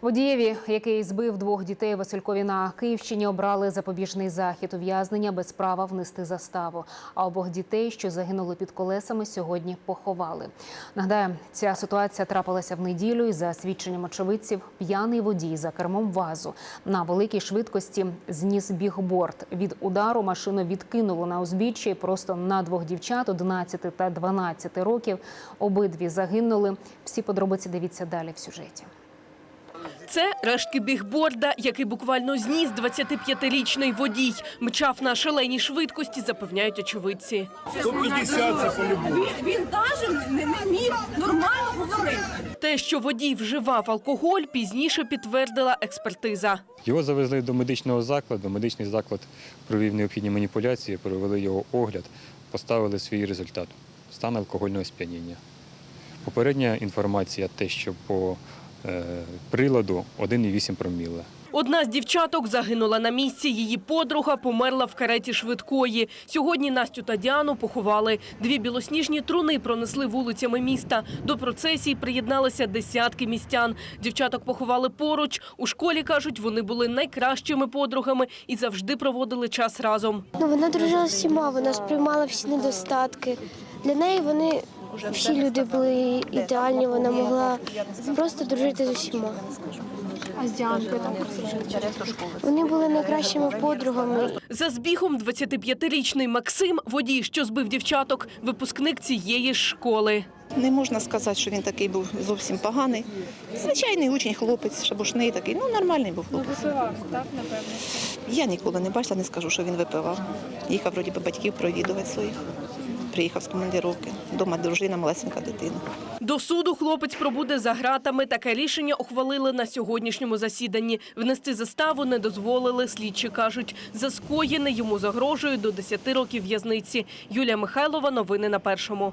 Водієві, який збив двох дітей Василькові на Київщині, обрали запобіжний захід ув'язнення без права внести заставу. А обох дітей, що загинули під колесами, сьогодні поховали. Нагадаю, ця ситуація трапилася в неділю. І за свідченням очевидців, п'яний водій за кермом вазу на великій швидкості зніс бігборд. Від удару машину відкинуло на узбіччя і просто на двох дівчат 11 та 12 років. Обидві загинули. Всі подробиці дивіться далі в сюжеті. Це рештки бігборда, який буквально зніс 25-річний водій. Мчав на шаленій швидкості, запевняють очевидці. 150 це по-любому. Він навіть не, не міг нормально говорити. Те, що водій вживав алкоголь, пізніше підтвердила експертиза. Його завезли до медичного закладу. Медичний заклад провів необхідні маніпуляції, провели його огляд, поставили свій результат стан алкогольного сп'яніння. Попередня інформація те, що по приладу 1,8 проміла. Одна з дівчаток загинула на місці. Її подруга померла в кареті швидкої. Сьогодні Настю та Діану поховали. Дві білосніжні труни пронесли вулицями міста. До процесії приєдналися десятки містян. Дівчаток поховали поруч. У школі кажуть, вони були найкращими подругами і завжди проводили час разом. Ну, вона дружила з всіма, вона сприймала всі недостатки. Для неї вони всі люди були ідеальні, вона могла просто дружити з усіма. А з Діанкою там Вони були найкращими подругами. За збігом 25-річний Максим, водій, що збив дівчаток, випускник цієї ж школи. Не можна сказати, що він такий був зовсім поганий. Звичайний учень, хлопець, шабушний такий. Ну, нормальний був хлопець. випивав, так, напевно. Я ніколи не бачила, не скажу, що він випивав. Їхав вроді би батьків провідувати своїх. Приїхав з командировки. Дома дружина, малесенька дитина. До суду хлопець пробуде за гратами. Таке рішення ухвалили на сьогоднішньому засіданні. Внести заставу не дозволили. Слідчі кажуть, за скоєне йому загрожує до 10 років в'язниці. Юлія Михайлова. Новини на першому.